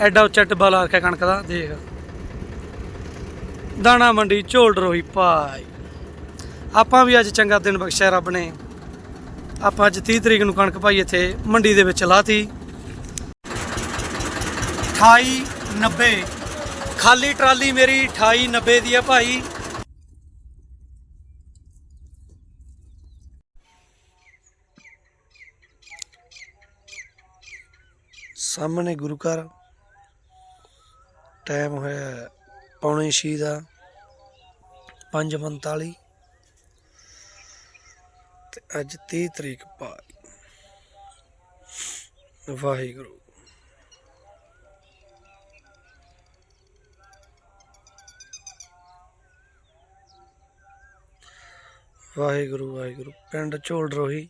ਐਡਾ ਉੱਚਾ ਟਿੱਬਾ ਲਾ ਰੱਖਿਆ ਕਣਕ ਦਾ, ਦੇਖ। ਦਾਣਾ ਮੰਡੀ ਝੋਲ ਰੋਹੀ ਭਾਈ ਆਪਾਂ ਵੀ ਅੱਜ ਚੰਗਾ ਦਿਨ ਬਖਸ਼ਿਆ ਰੱਬ ਨੇ। ਆਪਾਂ ਅੱਜ 30 ਤਰੀਕ ਨੂੰ ਕਣਕ ਭਾਈ ਇੱਥੇ, ਮੰਡੀ ਦੇ ਵਿੱਚ ਲਾਤੀ। 2890 ਖਾਲੀ ਟਰਾਲੀ ਮੇਰੀ 2890 ਦੀ ਆ ਭਾਈ। ਸਾਹਮਣੇ ਗੁਰੂ ਘਰ। ਟਾਈਮ ਹੋਇਆ ਹੈ ਪੌਣੇ ਛੇ ਦਾ 5:45 ਤੇ ਅੱਜ 30 ਤਰੀਕ ਭਾਈ ਵਾਹਿਗੁਰੂ। ਵਾਹਿਗੁਰੂ ਵਾਹਿਗੁਰੂ। ਪਿੰਡ ਝੋਲ ਰੋਹੀ।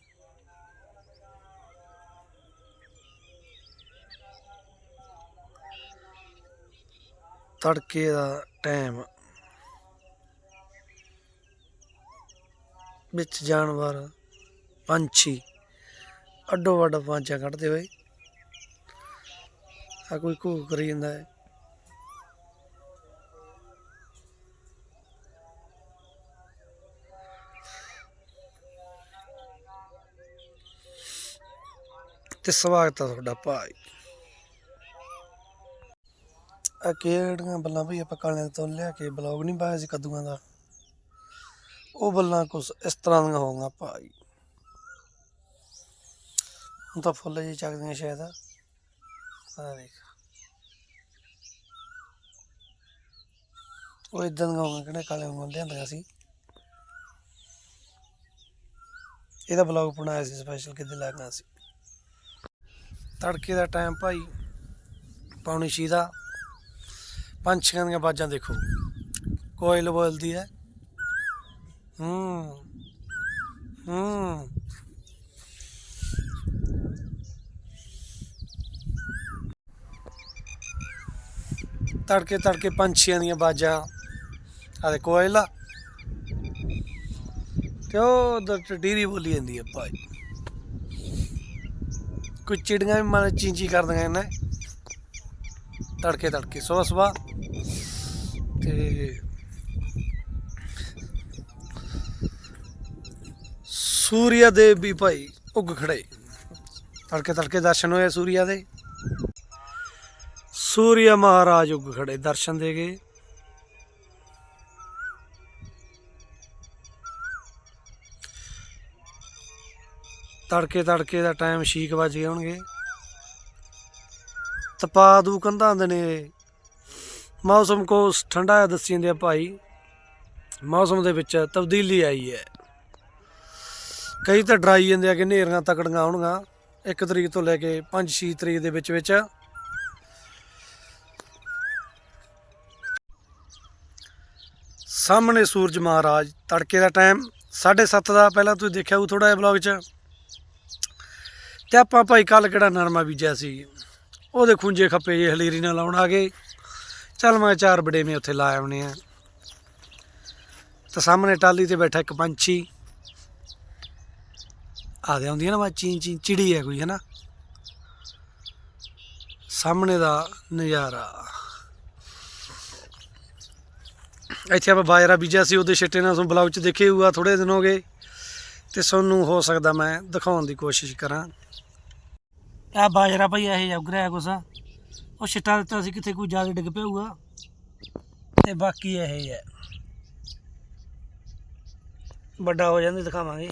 ਤੜਕੇ ਦਾ ਟਾਈਮ ਵਿੱਚ ਜਾਨਵਰ, ਪੰਛੀ, ਅੱਡੋ ਵੱਡ ਪਾਂਚਾ ਕੱਢਦੇ ਹੋਏ ਆ ਕੋਈ ਘੂ ਕਰੀ ਜਾਂਦਾ ਹੈ। ਤੇ ਸਵਾਗਤ ਹੈ ਤੁਹਾਡਾ ਭਾਈ। ਆ ਕਿਹੜੀਆਂ ਬੱਲਾਂ ਭਈ ਆਪਾਂ ਕਾਲਿਆਂ ਤੋਂ ਲਿਆ ਕੇ ਬਲੌਗ ਨਹੀਂ ਪਾਇਆ ਸੀ ਕੱਦੂਆਂ ਦਾ? ਉਹ ਬੱਲਾਂ ਕੁਛ ਇਸ ਤਰ੍ਹਾਂ ਦੀਆਂ ਹੋ ਗਈਆਂ ਭਾਈ ਹੁਣ ਤਾਂ ਫੁੱਲ ਜੀ ਚੱਕਦੀਆਂ ਸ਼ਾਇਦ। ਆ ਦੇਖ। ਉਹ ਇਦਾਂ ਦੀਆਂ ਹੋਊਗਾ ਕਿਹੜੇ ਕਾਲੇ ਵਾਂਗੂ ਲਿਆਂਦੀਆਂ ਸੀ। ਇਹਦਾ ਬਲੌਗ ਬਣਾਇਆ ਸੀ ਸਪੈਸ਼ਲ ਕਿਤੇ ਲੱਗਣਾ ਸੀ। ਤੜਕੇ ਦਾ ਟਾਈਮ ਭਾਈ, ਪੌਣੀ ਛੇ ਦਾ। ਪੰਛੀਆਂ ਦੀਆਂ ਬਾਜਾਂ ਦੇਖੋ। ਕੋਇਲ ਬੋਲਦੀ ਹੈ। ਹੂੰ ਹੂੰ। ਤੜਕੇ ਤੜਕੇ ਪੰਛੀਆਂ ਦੀਆਂ ਬਾਜਾਂ ਆਦੇ ਕੋਇਲ ਤੇ ਉਹ ਉਧਰ ਡੀਰੀ ਬੋਲੀ ਜਾਂਦੀ ਹੈ ਭਾਈ। ਕੁਝ ਚਿੜੀਆਂ ਵੀ ਮਨ ਚੀਂਚੀ ਕਰਦੀਆਂ ਨੇ। ਤੜਕੇ ਤੜਕੇ, ਸਵੇਰ ਸਵੇਰ। ਤੇ ਸੂਰਿਆ ਦੇ ਵੀ ਭਾਈ ਉੱਗ ਖੜੇ। ਤੜਕੇ ਤੜਕੇ ਦਰਸ਼ਨ ਹੋਏ ਸੂਰਿਆ ਦੇ। ਸੂਰਿਆ ਮਹਾਰਾਜ ਉੱਗ ਖੜੇ, ਦਰਸ਼ਨ ਦੇ ਗਏ। ਤੜਕੇ ਤੜਕੇ ਦਾ ਟਾਈਮ 6 ਵਜ ਆਉਣਗੇ ਤਪਾ ਦੂ ਕੰਧਾਂ ਦੇ ਨੇ ਮੌਸਮ ਕੋ ਠੰਡਾ ਹੈ ਦੱਸੀ ਜਾਂਦੇ ਆ ਭਾਈ। ਮੌਸਮ ਦੇ ਵਿੱਚ ਤਬਦੀਲੀ ਆਈ ਹੈ। ਕਈ ਤਾਂ ਡਰਾਈ ਜਾਂਦੇ ਆ ਕਿ ਹਨੇਰੀਆਂ ਤਕੜੀਆਂ ਆਉਣਗੀਆਂ। 1 ਤਰੀਕ ਤੋਂ ਲੈ ਕੇ 5-6 ਤਰੀਕ ਦੇ ਵਿੱਚ ਵਿੱਚ। ਸਾਹਮਣੇ ਸੂਰਜ ਮਹਾਰਾਜ, ਤੜਕੇ ਦਾ ਟਾਈਮ 7:30 ਦਾ ਪਹਿਲਾਂ ਤੁਸੀਂ ਦੇਖਿਆ ਉਹ ਥੋੜਾ ਜਿਹਾ ਵਲੌਗ 'ਚ। ਤੇ ਆਪਾਂ ਭਾਈ ਕੱਲ ਕਿਹੜਾ ਨਰਮਾ ਬੀਜਿਆ ਸੀ? ਉਹਦੇ ਖੁੰਝੇ ਖੱਪੇ ਜੇ ਹਲੀਰੀ ਨਾਲ ਲਾਉਣ ਆ ਗਏ। ਚੱਲ ਮੈਂ ਚਾਰ ਬੜੇਵੇਂ ਉੱਥੇ ਲਾ ਆਉਣੇ ਆ। ਤੇ ਸਾਹਮਣੇ ਟਾਲੀ ਤੇ ਬੈਠਾ ਇੱਕ ਪੰਛੀ। ਆਦੇ ਆਉਂਦੀ ਹੈ ਨਾ ਵਾ ਚੀਂ ਚੀਂ, ਚਿੜੀ ਹੈ ਕੋਈ ਹੈ ਨਾ ਸਾਹਮਣੇ ਦਾ ਨਜ਼ਾਰਾ। ਇੱਥੇ ਆਪਾਂ ਬਾਜਰਾ ਬੀਜਿਆ ਸੀ, ਉਹਦੇ ਛਿੱਟੇ ਨਾਲ ਤੁਹਾਨੂੰ ਬਲੌਗ 'ਚ ਦੇਖੇ ਹੋਊਗਾ ਥੋੜੇ ਦਿਨ ਹੋ ਗਏ। ਤੇ ਤੁਹਾਨੂੰ ਹੋ ਸਕਦਾ ਮੈਂ ਦਿਖਾਉਣ ਦੀ ਕੋਸ਼ਿਸ਼ ਕਰਾਂ। ਆ ਬਾਜਰਾ ਭਾਈ, ਇਹ ਉਗ ਰਿਹਾ ਕੁਛ। ਉਹ ਛਿੱਟਾ ਦਿੱਤਾ ਸੀ ਕਿਤੇ ਕੋਈ ਜ਼ਿਆਦਾ ਡਿੱਗ ਪਿਆਊਗਾ ਹੋਊਗਾ। ਤੇ ਬਾਕੀ ਇਹ ਹੈ। ਵੱਡਾ ਹੋ ਜਾਂਦੇ, ਦਿਖਾਵਾਂਗੇ।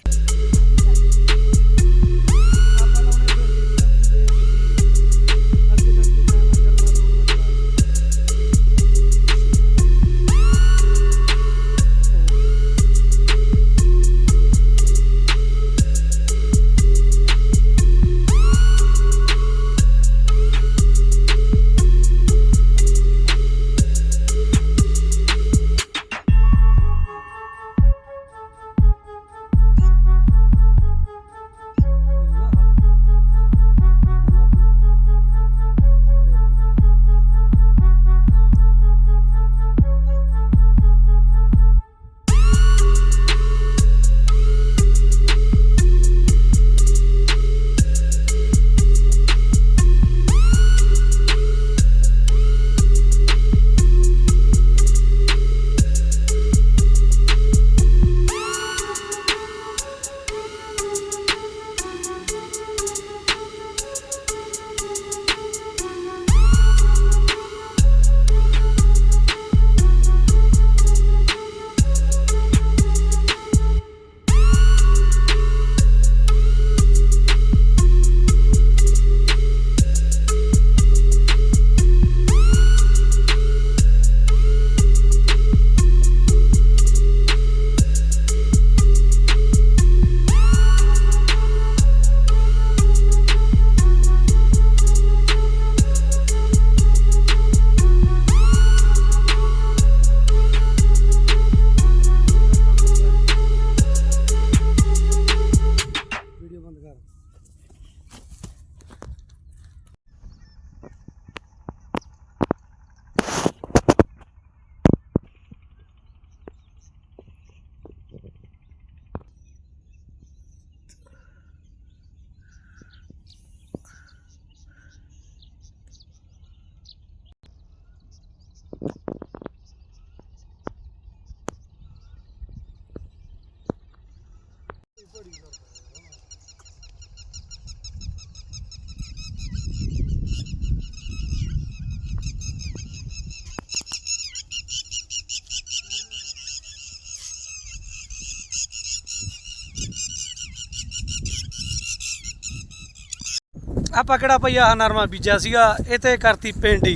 ਆਪਾਂ ਕਿਹੜਾ ਭਈ ਆਹ ਨਰਮਾ ਬੀਜਿਆ ਸੀਗਾ? ਇਹ ਤੇ ਕਰਤੀ ਪਿੰਡੀ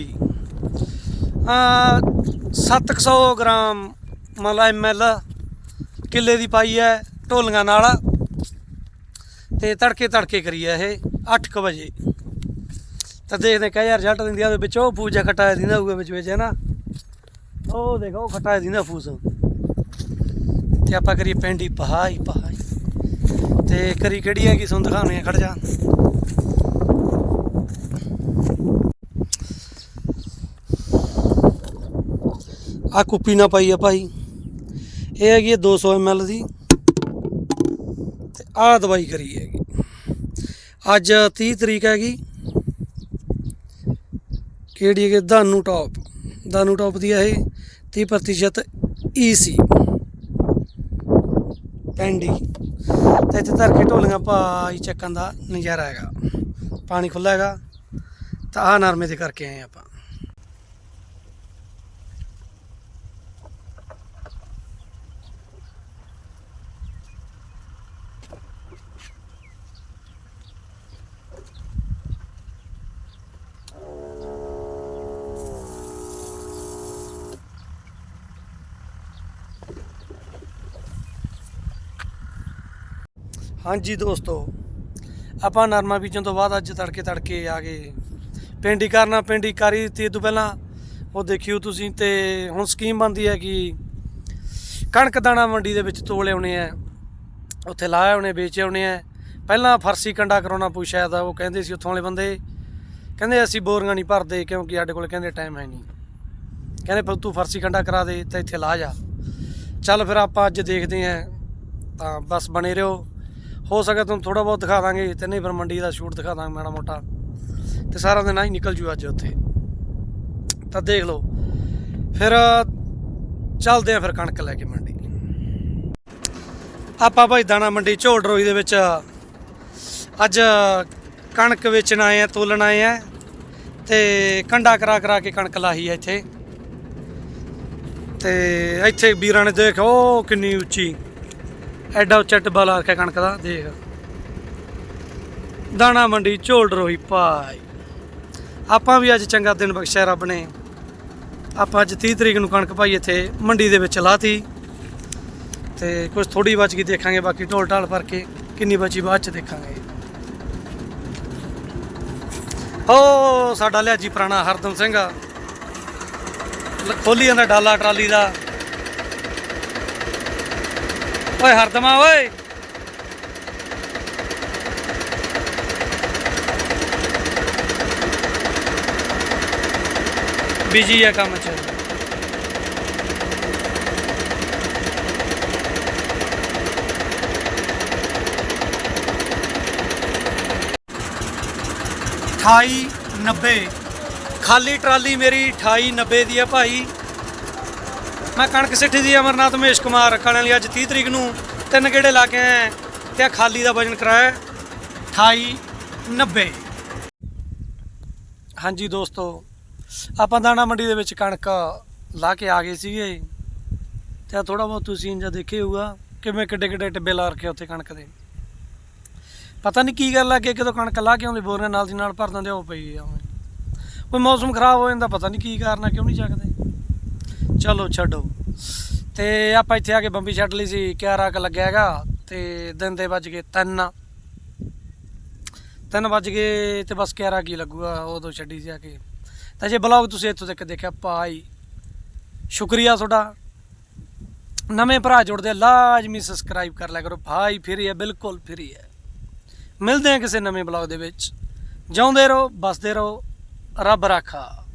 ਆ 700 ਗ੍ਰਾਮ ਮਤਲਬ ਐਮਐਲ ਕਿੱਲੇ ਦੀ ਪਾਈ ਹੈ। ਢੋਲੀਆਂ ਨਾਲ ਤੇ ਤੜਕੇ ਤੜਕੇ ਕਰੀ ਹੈ ਇਹ 8:00 ਵਜੇ। ਤਾਂ ਦੇਖਦੇ ਕਹ ਯਾਰ ਰਿਜ਼ਲਟ ਦਿੰਦੀ ਆ ਉਹਦੇ ਵਿੱਚ ਉਹ ਫੂਜਾ ਖਟਾਇਆ ਦਿੰਦਾ ਹੋਊਗਾ ਵਿੱਚ ਵਿੱਚ ਹੈ ਨਾ ਉਹ ਦੇਖੋ, ਉਹ ਖਟਾਇਆ ਦਿੰਦਾ ਫੂਸ। ਤੇ ਆਪਾਂ ਕਰੀਏ ਪਿੰਡੀ ਪਹਾਈ ਪਹਾਈ। ਤੇ ਕਰੀ ਕਿਹੜੀ ਹੈਗੀ ਤੁਹਾਨੂੰ ਦਿਖਾਉਣੇ ਆ, ਖੜ ਜਾ। ਆ ਕੁੱਪੀ ਨਾ ਪਾਈ ਆ ਭਾਈ। ਇਹ ਹੈਗੀ ਹੈ 200 ml ਦੀ। ਆ ਦਵਾਈ ਕਰੀ ਹੈਗੀ। ਅੱਜ 30 ਤਰੀਕ ਹੈਗੀ। ਕਿਹੜੀ ਹੈਗੀ? ਦਾਨੂ ਟੌਪ। ਦਾਨੂ ਟੌਪ ਦੀ ਆ ਇਹ 30% ਈ ਸੀ ਪੈਂਡੀ। ਤੇ ਇੱਥੇ ਧਰ ਕੇ ਢੋਲੀਆਂ ਪਾਈ ਚੱਕਣ ਦਾ ਨਜ਼ਾਰਾ ਹੈਗਾ। ਪਾਣੀ ਖੁੱਲਾ ਹੈਗਾ। ਤਾਂ ਆ ਨਰਮੇ ਦੇ ਕਰਕੇ ਆਏ ਆਪਾਂ। ਹਾਂਜੀ ਦੋਸਤੋ, ਆਪਾਂ ਨਰਮਾ ਬੀਜਣ ਤੋਂ ਬਾਅਦ ਅੱਜ ਤੜਕੇ ਤੜਕੇ ਆ ਗਏ। ਪਿੰਡੀ ਕਰਨਾ, ਪਿੰਡੀ ਕਰੀ ਦਿੱਤੀ ਤੋਂ ਪਹਿਲਾਂ। ਉਹ ਦੇਖਿਓ ਤੁਸੀਂ ਤੇ ਹੁਣ ਸਕੀਮ ਬਣਦੀ ਹੈ ਕਿ ਕਣਕ ਦਾਣਾ ਮੰਡੀ ਦੇ ਵਿੱਚ ਤੋਲੇ ਆਉਣੇ ਆ। ਉੱਥੇ ਲਾਏ ਆਉਣੇ ਵੇਚੇ ਆਉਣੇ ਆ। ਪਹਿਲਾਂ ਫਰਸੀ ਕੰਡਾ ਕਰਾਉਣਾ ਪਊ ਸ਼ਾਇਦ, ਉਹ ਕਹਿੰਦੇ ਸੀ ਉੱਥੋਂ ਵਾਲੇ ਬੰਦੇ। ਕਹਿੰਦੇ ਅਸੀਂ ਬੋਰੀਆਂ ਨਹੀਂ ਭਰਦੇ ਕਿਉਂਕਿ ਸਾਡੇ ਕੋਲ ਕਹਿੰਦੇ ਟਾਈਮ ਹੈ ਨਹੀਂ। ਕਹਿੰਦੇ ਪਰ ਤੂੰ ਫਰਸੀ ਕੰਡਾ ਕਰਾ ਦੇ ਤੇ ਇੱਥੇ ਲਾ ਜਾ। ਚੱਲ ਫਿਰ ਆਪਾਂ ਅੱਜ ਦੇਖਦੇ ਆਂ ਤਾਂ ਬਸ ਬਣੇ ਰਹੋ। ਹੋ ਸਕੇ ਤੁਹਾਨੂੰ ਥੋੜਾ ਬਹੁਤ ਦਿਖਾ ਦਾਂਗੇ ਤੇ ਨਹੀਂ ਫਿਰ ਮੰਡੀ ਦਾ ਸ਼ੂਟ ਦਿਖਾ ਦਾਂਗੇ ਮਾੜਾ ਮੋਟਾ। ਤੇ ਸਾਰਾ ਦਿਨ ਆਹੀ ਨਿਕਲ ਜੂ ਅੱਜ ਉੱਥੇ। ਤਾਂ ਦੇਖ ਲਓ। ਫਿਰ ਚੱਲਦੇ ਆ ਫਿਰ ਕਣਕ ਲੈ ਕੇ ਮੰਡੀ। ਆਪਾਂ ਭਾਈ ਦਾਣਾ ਮੰਡੀ ਝੋੜ ਦੇ ਵਿੱਚ ਅੱਜ ਕਣਕ ਵੇਚਣ ਆਏ ਆ ਤੋਲਣ ਆਏ ਆ ਤੇ ਕੰਡਾ ਕਰਾ ਕਰਾ ਕੇ ਕਣਕ ਲਾਹੀ ਆ ਇੱਥੇ। ਤੇ ਇੱਥੇ ਵੀਰਾਂ ਨੇ ਦੇਖੋ ਕਿੰਨੀ ਉੱਚੀ। ਐਡਾ ਉੱਚਾ ਟਿੱਬਾ ਲਾ ਕੇ ਕਣਕ ਦਾ, ਦੇਖ। ਦਾਣਾ ਮੰਡੀ, ਝੋਲ ਰੋਈ ਭਾਈ। ਆਪਾਂ ਵੀ ਅੱਜ ਚੰਗਾ ਦਿਨ ਬਖਸ਼ਿਆ ਰੱਬ ਨੇ। ਆਪਾਂ ਅੱਜ 30 ਤਰੀਕ ਨੂੰ ਕਣਕ ਭਾਈ ਇੱਥੇ ਮੰਡੀ ਦੇ ਵਿੱਚ ਲਾਤੀ। ਤੇ ਕੁਝ ਥੋੜੀ ਬਚ ਗਈ ਦੇਖਾਂਗੇ, ਬਾਕੀ ਢੋਲ ਢਾਲ ਭਰ ਕੇ ਕਿੰਨੀ ਬਚੀ ਬਾਅਦ ਚ ਦੇਖਾਂਗੇ। ਓ ਸਾਡਾ ਲਿਆਜੀ ਪੁਰਾਣਾ ਹਰਦਮ ਸਿੰਘ। ਖੋਲੀ ਜਾਂਦਾ ਡਾਲਾ ਟਰਾਲੀ ਦਾ। ਓਏ ਹਰਦਮਾ ਓਏ। ਬਿਜ਼ੀ ਆ ਕੰਮ ਚ। ਅਠਾਈ 90 ਖਾਲੀ ਟਰਾਲੀ ਮੇਰੀ 28 90 ਦੀ ਹੈ ਭਾਈ। ਮੈਂ ਕਣਕ ਸਿੱਠੀ ਦੀ ਅਮਰਨਾਥ ਮਹੇਸ਼ ਕੁਮਾਰ ਕਣਕ ਲਈ ਅੱਜ 30 ਤਰੀਕ ਨੂੰ ਤਿੰਨ ਗੇੜੇ ਲਾ ਕੇ ਆਇਆ ਤੇ ਆਹ ਖਾਲੀ ਦਾ ਵਜਨ ਕਰਾਇਆ 28 90 ਹਾਂਜੀ ਦੋਸਤੋ, ਆਪਾਂ ਦਾਣਾ ਮੰਡੀ ਦੇ ਵਿੱਚ ਕਣਕ ਲਾ ਕੇ ਆ ਗਏ ਸੀਗੇ ਤੇ ਥੋੜਾ ਬਹੁਤ ਤੁਸੀਂ ਇੰਜਾ ਦੇਖੇ ਹੋਊਗਾ ਕਿਵੇਂ ਕਿੱਡੇ ਕਿੱਡੇ ਟਿੱਬੇ ਲਾ ਰੱਖੇ ਉੱਥੇ ਕਣਕ ਦੇ। ਪਤਾ ਨਹੀਂ ਕੀ ਗੱਲ ਆ ਕਿ ਕਦੋਂ ਕਣਕ ਲਾ ਕੇ ਆਉਂਦੇ, ਬੋਰੀਆਂ ਨਾਲ ਦੀ ਨਾਲ ਭਰ ਦਿੰਦੇ ਉਹ ਪਈ ਆ। ਉਵੇਂ। ਕੋਈ ਮੌਸਮ ਖਰਾਬ ਹੋ ਜਾਂਦਾ, ਪਤਾ ਨਹੀਂ ਕੀ ਕਾਰਨ ਆ, ਕਿਉਂ ਨਹੀਂ ਚੱਕਦੇ। ਚਲੋ ਛੱਡੋ। ਤੇ ਆਪਾਂ ਇੱਥੇ ਆ ਕੇ ਬੰਬੀ ਛੱਡ ਲਈ ਸੀ ਕਿਆਰਾ ਕ ਲੱਗਿਆ ਹੈਗਾ ਤੇ ਦਿਨ ਦੇ ਵੱਜ ਗਏ 3 3 ਵੱਜ ਗਏ ਤੇ ਬਸ ਕਿਆਰਾ ਕੀ ਲੱਗੂਗਾ ਉਦੋਂ ਛੱਡੀ ਸੀ ਆ ਕੇ। ਤਾਂ ਜੇ ਬਲੌਗ ਤੁਸੀਂ ਇੱਥੋਂ ਤੱਕ ਦੇਖਿਆ ਭਾਈ ਸ਼ੁਕਰੀਆ ਤੁਹਾਡਾ। ਨਵੇਂ ਭਰਾ ਜੁੜਦੇ ਆ, ਲਾਜ਼ਮੀ ਸਬਸਕ੍ਰਾਈਬ ਕਰ ਲਿਆ ਕਰੋ। ਭਾਈ ਫਰੀ ਹੈ ਬਿਲਕੁਲ ਫਰੀ ਹੈ। ਮਿਲਦੇ ਹਾਂ ਕਿਸੇ ਨਵੇਂ ਬਲੌਗ ਦੇ ਵਿੱਚ। ਜਿਉਂਦੇ ਰਹੋ ਬਸਦੇ ਰਹੋ ਰੱਬ ਰਾਖਾ।